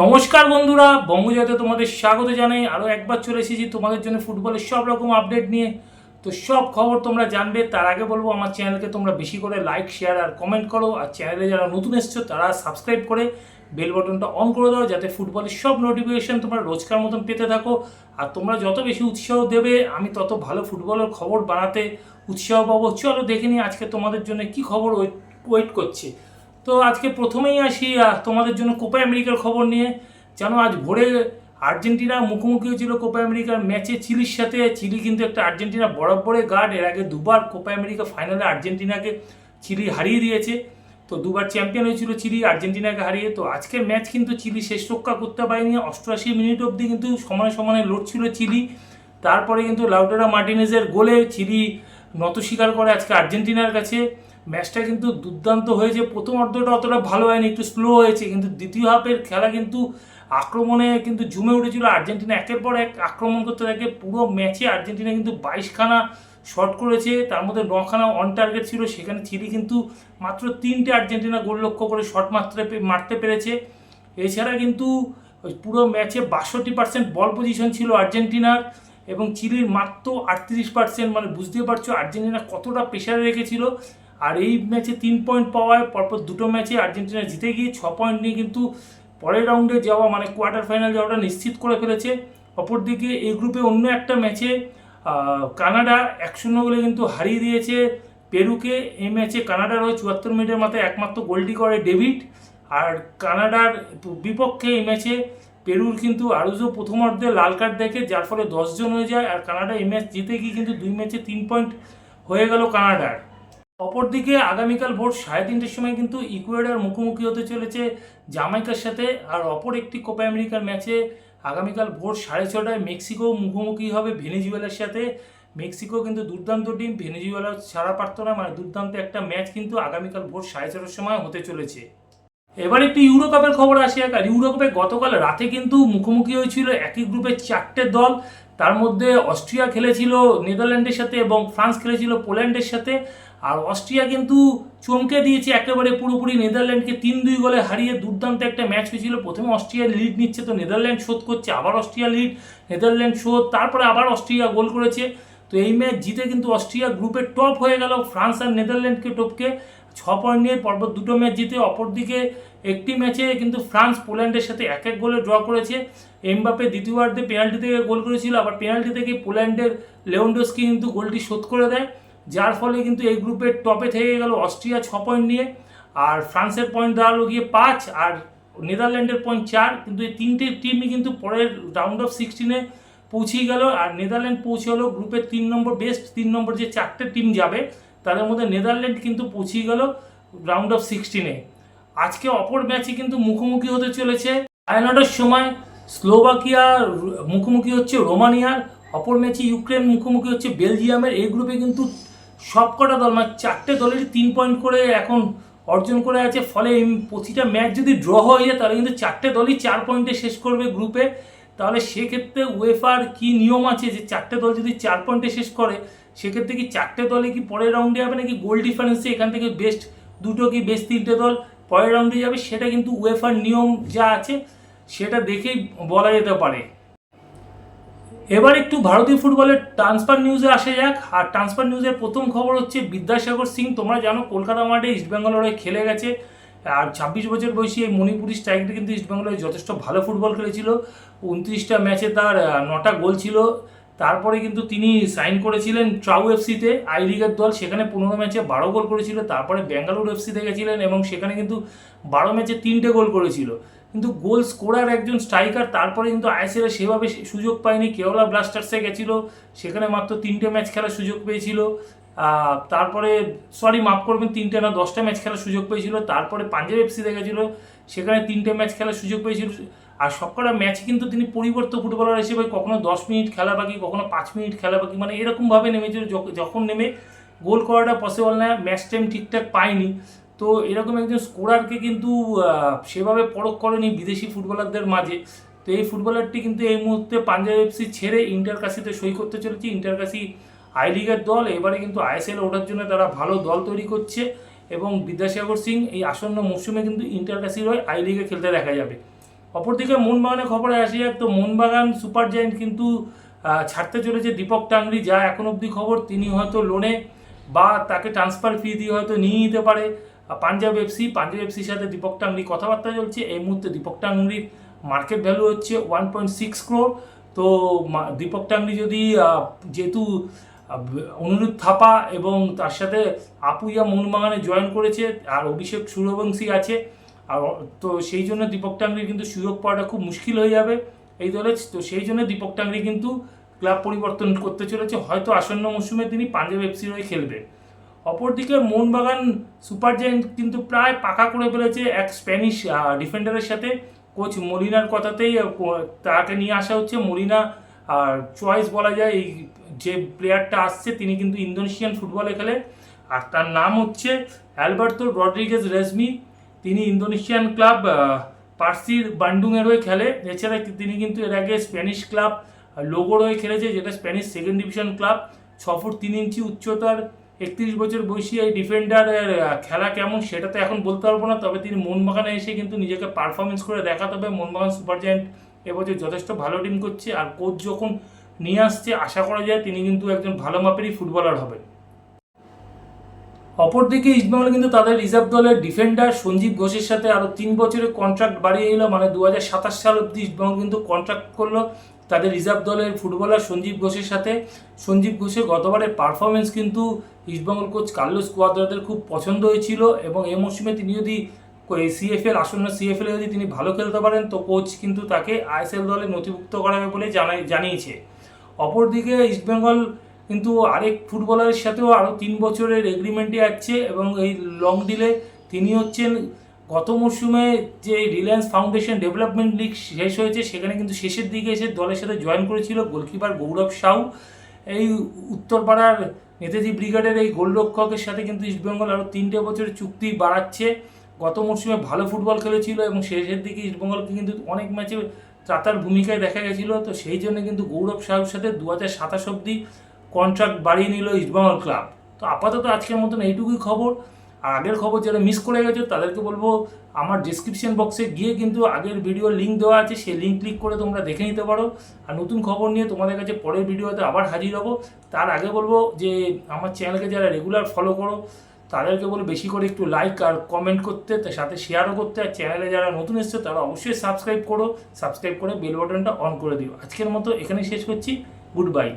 নমস্কার বন্ধুরা, বঙ্গজয়তে তোমাদের স্বাগত জানাই। আরও একবার চলে এসেছি তোমাদের জন্য ফুটবলের সব রকম আপডেট নিয়ে। তো সব খবর তোমরা জানবে, তার আগে বলব, আমার চ্যানেলকে তোমরা বেশি করে লাইক শেয়ার আর কমেন্ট করো। আর চ্যানেলে যারা নতুন এসছো, তারা সাবস্ক্রাইব করে বেল বটনটা অন করে দাও, যাতে ফুটবলের সব নোটিফিকেশান তোমরা রোজকার মতন পেতে থাকো। আর তোমরা যত বেশি উৎসাহ দেবে, আমি তত ভালো ফুটবলের খবর বানাতে উৎসাহ পাবো। চলো দেখে নিই আজকে তোমাদের জন্য কি খবর ওয়েট ওয়েট করছে। তো আজকে প্রথমেই আসি তোমাদের জন্য কোপা আমেরিকার খবর নিয়ে। জানো, আজ ভোরে আর্জেন্টিনা মুখোমুখি হয়েছিল কোপা আমেরিকার ম্যাচে চিলির সাথে। চিলি কিন্তু একটা আর্জেন্টিনা বরাবরে গার্ড এর আগে দুবার কোপা আমেরিকা ফাইনালে আর্জেন্টিনাকে চিলি হারিয়ে দিয়েছে। তো দুবার চ্যাম্পিয়ন হয়েছিল চিলি, আর্জেন্টিনাকে হারিয়ে। তো আজকের ম্যাচ কিন্তু চিলি শেষ রক্ষা করতে পারেনি। অষ্টআশি মিনিট অবধি কিন্তু সমানে সমানে লড়ছিল চিলি। তারপরে কিন্তু লাউডেরা মার্টিনেজের গোলে চিলি নত স্বীকার করে আজকে আর্জেন্টিনার কাছে। ম্যাচটা কিন্তু দুর্দান্ত হয়েছে। প্রথম অর্ধটা অতটা ভালো হয়নি, একটু স্লো হয়েছে, কিন্তু দ্বিতীয় হাফের খেলা কিন্তু আক্রমণে কিন্তু ঝুমে উঠেছিল। আর্জেন্টিনা একের পর এক আক্রমণ করতে থাকে। পুরো ম্যাচে আর্জেন্টিনা কিন্তু বাইশখানা শট করেছে। তার মধ্যে নখানা অন টার্গেট ছিল। সেখানে চিলি কিন্তু মাত্র তিনটে আর্জেন্টিনা গোল লক্ষ্য করে শট মারতে মারতে পেরেছে। এছাড়া কিন্তু পুরো ম্যাচে বাষট্টি পার্সেন্ট বল পজিশন ছিল আর্জেন্টিনার এবং চিলির মাত্র আটত্রিশ পার্সেন্ট মানে বুঝতে পারছ, আর্জেন্টিনা কতটা প্রেশারে রেখেছিল। আর এই ম্যাচে তিন পয়েন্ট পাওয়ায় পরপর দুটো ম্যাচে আর্জেন্টিনা জিতে গিয়ে ছ পয়েন্ট নিয়ে কিন্তু পরের রাউন্ডে যাওয়া মানে কোয়ার্টার ফাইনাল যাওয়াটা নিশ্চিত করে ফেলেছে। অপরদিকে এই গ্রুপে অন্য একটা ম্যাচে কানাডা এক শূন্য গোলে কিন্তু হারিয়ে দিয়েছে পেরুকে। এই ম্যাচে কানাডার হয়ে চুয়াত্তর মিনিটের মাথায় একমাত্র গোলটি করে ডেভিড। আর কানাডার বিপক্ষে এই ম্যাচে পেরুর কিন্তু আরুজো প্রথমার্ধে লাল কার্ড দেখে, যার ফলে দশজন হয়ে যায়। আর কানাডা এই ম্যাচ জিতে গিয়ে কিন্তু দুই ম্যাচে তিন পয়েন্ট হয়ে গেল কানাডার। অপরদিকে আগামীকাল ভোর সাড়ে তিনটের সময় কিন্তু ইকুয়েডার মুখোমুখি হতে চলেছে জামাইকার সাথে, আর অপর একটি কোপা আমেরিকার ম্যাচে আগামীকাল ভোর সাড়ে ছটায় মেক্সিকো মুখোমুখি হবে ভেনেজুয়েলার সাথে। মেক্সিকো কিন্তু দুর্দান্ত টিম, ভেনেজুয়েলা ছাড়া পারত না মানে দুর্দান্ত একটা ম্যাচ কিন্তু আগামীকাল ভোর সাড়ে ছটার সময় হতে চলেছে। এবার একটু ইউরো কাপের খবর আসি এক আর ইউরো কাপে গতকাল রাতে কিন্তু মুখোমুখি হয়েছিল একই গ্রুপের চারটে দল। তার মধ্যে অস্ট্রিয়া খেলেছিল নেদারল্যান্ডের সাথে এবং ফ্রান্স খেলেছিল পোল্যান্ডের সাথে। আর অস্ট্রিয়া কিন্তু চমকে দিয়েছে একেবারে পুরোপুরি নেদারল্যান্ডকে তিন দুই গোলে হারিয়ে দুর্দান্ত একটা ম্যাচ হয়েছিল। প্রথমে অস্ট্রিয়া লিড নিচ্ছে তো নেদারল্যান্ড শোধ করছে, আবার অস্ট্রিয়া লিড, নেদারল্যান্ড শোধ, তারপরে আবার অস্ট্রিয়া গোল করেছে। তো এই ম্যাচ জিতে কিন্তু অস্ট্রিয়া গ্রুপের টপ হয়ে গেল ফ্রান্স আর নেদারল্যান্ডকে টপকে। ছ পয়েন্ট নিয়ে পরপর দুটো ম্যাচ জিতে অপরদিকে একটি ম্যাচে কিন্তু ফ্রান্স পোল্যান্ডের সাথে এক এক গোলে ড্র করেছে। এমবাপে দ্বিতীয়বার্ধে পেনাল্টি থেকে গোল করেছিল, আবার পেনাল্টি থেকে পোল্যান্ডের লেওন্ডোস্কি কিন্তু গোলটি শোধ করে দেয়, যার ফলে কিন্তু এই গ্রুপের টপে থেকে গেল অস্ট্রিয়া ছ পয়েন্ট নিয়ে। আর ফ্রান্সের পয়েন্ট দাঁড়াল গিয়ে পাঁচ, আর নেদারল্যান্ডের পয়েন্ট চার, কিন্তু এই তিনটে টিমই কিন্তু পরের রাউন্ড অফ সিক্সটিনে পৌঁছেই গেল। আর নেদারল্যান্ড পৌঁছে হলো গ্রুপের তিন নম্বর বেস্ট, তিন নম্বর যে চারটে টিম যাবে তাদের মধ্যে নেদারল্যান্ড কিন্তু পৌঁছেই গেল রাউন্ড অফ সিক্সটিনে আজকে অপর ম্যাচে কিন্তু মুখোমুখি হতে চলেছে সাড়ে সময় স্লোভাকিয়া, মুখোমুখি হচ্ছে রোমানিয়ার অপর ম্যাচে ইউক্রেন, মুখোমুখি হচ্ছে বেলজিয়ামের। এই গ্রুপে কিন্তু সবকটা দল মানে চারটে দলেরই তিন পয়েন্ট করে এখন অর্জন করে আছে। ফলে প্রতিটা ম্যাচ যদি ড্র হয়ে যায়, তাহলে কিন্তু চারটে দলই চার পয়েন্টে শেষ করবে গ্রুপে তাহলে সেক্ষেত্রে ওয়েফার কি নিয়ম আছে যে চারটে দল যদি চার পয়েন্টে শেষ করে সেক্ষেত্রে কি চারটে দলে কি পরের রাউন্ডে যাবে নাকি গোল ডিফারেন্সে এখান থেকে বেস্ট দুটো কি বেস্ট তিনটে দল পরের রাউন্ডে যাবে, সেটা কিন্তু ওয়েফার নিয়ম যা আছে, সেটা দেখেই বলা যেতে পারে। এবার একটু ভারতীয় ফুটবলের ট্রান্সফার নিউজে আসা যাক। আর ট্রান্সফার নিউজের প্রথম খবর হচ্ছে, বিদ্যাসাগর সিং, তোমরা জানো কলকাতা মাঠে ইস্টবেঙ্গল হয়ে খেলে গেছে। আর ছাব্বিশ বছর বয়সী এই মণিপুরি স্ট্রাইকটা কিন্তু ইস্টবেঙ্গলে যথেষ্ট ভালো ফুটবল খেলেছিল। উনত্রিশটা ম্যাচে তার নটা গোল ছিল। তারপরে কিন্তু তিনি সাইন করেছিলেন ট্রাউ এফসিতে আই লিগের দল, সেখানে পনেরো ম্যাচে বারো গোল করেছিল, তারপরে ব্যাঙ্গালোর এফসিতে গেছিলেন এবং সেখানে কিন্তু বারো ম্যাচে তিনটে গোল করেছিল। কিন্তু গোল স্কোরার একজন স্ট্রাইকার তারপরে কিন্তু আইএসএল সেভাবে সুযোগ পায়নি কেওলা ব্লাস্টার্সে গেছিল, সেখানে মাত্র তিনটে ম্যাচ খেলার সুযোগ পেয়েছিল। তারপরে সরি মাফ করবেন, তিনটে না দশটা ম্যাচ খেলার সুযোগ পেয়েছিল, তারপরে পাঞ্জাব এফসিতে গেছিল, সেখানে তিনটে ম্যাচ খেলার সুযোগ পেয়েছিল। আর সবকটা ম্যাচ কিন্তু তিনি পরিবর্তন ফুটবলার হিসেবে কখনো দশ মিনিট খেলা বাকি, কখনো পাঁচ মিনিট খেলা বাকি মানে এরকমভাবে নেমেছিল যখ- যখন নেমে গোল করাটা পসিবল না ম্যাচ টাইম ঠিকঠাক পায়নি। তো এরকম একজন স্কোরারকে কিন্তু সেভাবে পরখ করেনি বিদেশি ফুটবলারদের মাঝে। তো এই ফুটবলারটি কিন্তু এই মুহূর্তে পাঞ্জাব এফসি ছেড়ে ইন্টার কাশিতে সই করতে চলেছে। ইন্টার কাশি আই লিগের দল, এবারে কিন্তু আইএসএল ওঠার জন্য তারা ভালো দল তৈরি করছে এবং বিদ্যাসাগর সিং এই আসন্ন মরশুমে কিন্তু ইন্টার কাশির হয়ে আই লিগে খেলতে দেখা যাবে। অপরদিকে মোহনবাগানের খবরে আসি যাক তো মোহনবাগান সুপার জায়েন্ট কিন্তু ছাড়তে চলেছে দীপক টাংরি, যা এখন অবধি খবর, তিনি হয়তো লোনে বা তাকে ট্রান্সফার ফি দিয়ে হয়তো নিয়ে নিতে পারে। পাঞ্জাব এফসি পাঞ্জাব এফসির সাথে দীপক টাংরি কথাবার্তা চলছে। এই মুহূর্তে দীপক টাংরির মার্কেট ভ্যালু হচ্ছে ওয়ান পয়েন্ট সিক্স ক্রোর তো দীপক টাংরি যদি যেহেতু অনুরোধ থাপা এবং তার সাথে আপুইয়া মোহনবাগানে জয়েন করেছে, আর অভিষেক সূর্যবংশী আছে তো সেই জন্য দীপক টাংরির কিন্তু সুযোগ পাওয়াটা খুব মুশকিল হয়ে যাবে। এই দলে তো সেই জন্য দীপক টাংরি কিন্তু ক্লাব পরিবর্তন করতে চলেছে। হয়তো আসন্ন মৌসুমে তিনি পাঞ্জাব এফসির হয়ে খেলবে। অপরদিকে মোহনবাগান সুপার জায়েন্ট কিন্তু প্রায় পাকা করে ফেলেছে এক স্প্যানিশ ডিফেন্ডারের সাথে। কোচ মলিনার কথাতেই তাকে নিয়ে আসা হচ্ছে। মলিনা আর চয়েস বলা যায়। এই যে প্লেয়ারটা আসছে, তিনি কিন্তু ইন্দোনেশিয়ান ফুটবলে খেলে। আর তার নাম হচ্ছে অ্যালবার্তো রড্রিগেজ রেজমি তিনি ইন্দোনেশিয়ান ক্লাব পার্সির বান্ডুংয়ের হয়ে খেলে। এছাড়া তিনি কিন্তু এর আগে স্প্যানিশ ক্লাব লোগোর হয়ে খেলেছে, যেটা স্প্যানিশ সেকেন্ড ডিভিশন ক্লাব। ছ ফুট তিন ইঞ্চি উচ্চতার, একত্রিশ বছর বয়সী এই ডিফেন্ডারের খেলা কেমন সেটা তো এখন বলতে পারব না, তবে তিনি মোহনবাগানে এসে কিন্তু নিজেকে পারফরমেন্স করে দেখাতে হবে। মোহনবাগান সুপার জায়েন্ট এবছর যথেষ্ট ভালো টিম করছে। আর কোচ যখন নিয়ে আসছে, আশা করা যায় তিনি কিন্তু একজন ভালো মাপেরই ফুটবলার হবেন। অপরদিকে ইস্টবেঙ্গল কিন্তু তাদের রিজার্ভ দলের ডিফেন্ডার সঞ্জীব ঘোষের সাথে আরও তিন বছরের কন্ট্রাক্ট বাড়িয়ে এলো। মানে দু হাজার সাতাশ সাল অব্দি ইস্টবেঙ্গল কিন্তু কন্ট্রাক্ট করল তাদের রিজার্ভ দলের ফুটবলার সঞ্জীব ঘোষের সাথে। সঞ্জীব ঘোষের গতবারের পারফরমেন্স কিন্তু ইস্টবেঙ্গল কোচ কার্লোস কুয়াদ্রাদের খুব পছন্দ হয়েছিল এবং এই মৌসুমে তিনি যদি সিএফএল আসন্ন সিএফএল যদি তিনি ভালো খেলতে পারেন, তো কোচ কিন্তু তাকে আইএসএল দলে নথিভুক্ত করাবে বলে জানাই জানিয়েছে। অপরদিকে ইস্টবেঙ্গল কিন্তু আরেক ফুটবলারের সাথেও আরও তিন বছরের এগ্রিমেন্টে আছে এবং এই লং ডিলে তিনি হচ্ছেন গত মরশুমে যে রিলায়েন্স ফাউন্ডেশন ডেভেলপমেন্ট লিগ শেষ হয়েছে, সেখানে কিন্তু শেষের দিকে এসে দলের সাথে জয়েন করেছিল গোলকিপার গৌরব সাউ। এই উত্তরপাড়ার নেতাজি ব্রিগেডের এই গোলরক্ষকের সাথে কিন্তু ইস্টবেঙ্গল আরও তিনটে বছরের চুক্তি বাড়াচ্ছে। গত মরশুমে ভালো ফুটবল খেলেছিল এবং শেষের দিকে ইস্টবেঙ্গলকে কিন্তু অনেক ম্যাচে ত্রাতার ভূমিকায় দেখা গেছিল। তো সেই জন্য কিন্তু গৌরব সাহুর সাথে দু হাজার সাতাশ অব্দি কন্ট্রাক্ট বাড়িয়ে নিল ইস্টবেঙ্গল ক্লাব তো আপাতত আজকের মতন এইটুকুই খবর। আর আগের খবর যারা মিস করে গেছো, তাদেরকে বলব আমার ডিসক্রিপশন বক্সে গিয়ে কিন্তু আগের ভিডিওর লিঙ্ক দেওয়া আছে, সেই লিঙ্ক ক্লিক করে তোমরা দেখে নিতে পারো। আর নতুন খবর নিয়ে তোমাদের কাছে পরের ভিডিওতে আবার হাজির হব। তার আগে বলব যে আমার চ্যানেলকে যারা রেগুলার ফলো করো, তাদেরকে বলে বেশি করে একটু লাইক আর কমেন্ট করতে, তার সাথে শেয়ারও করতে। আর চ্যানেলে যারা নতুন এসছে, তারা অবশ্যই সাবস্ক্রাইব করো। সাবস্ক্রাইব করে বেল বাটনটা অন করে দিও। আজকের মতো এখানেই শেষ করছি। Good bye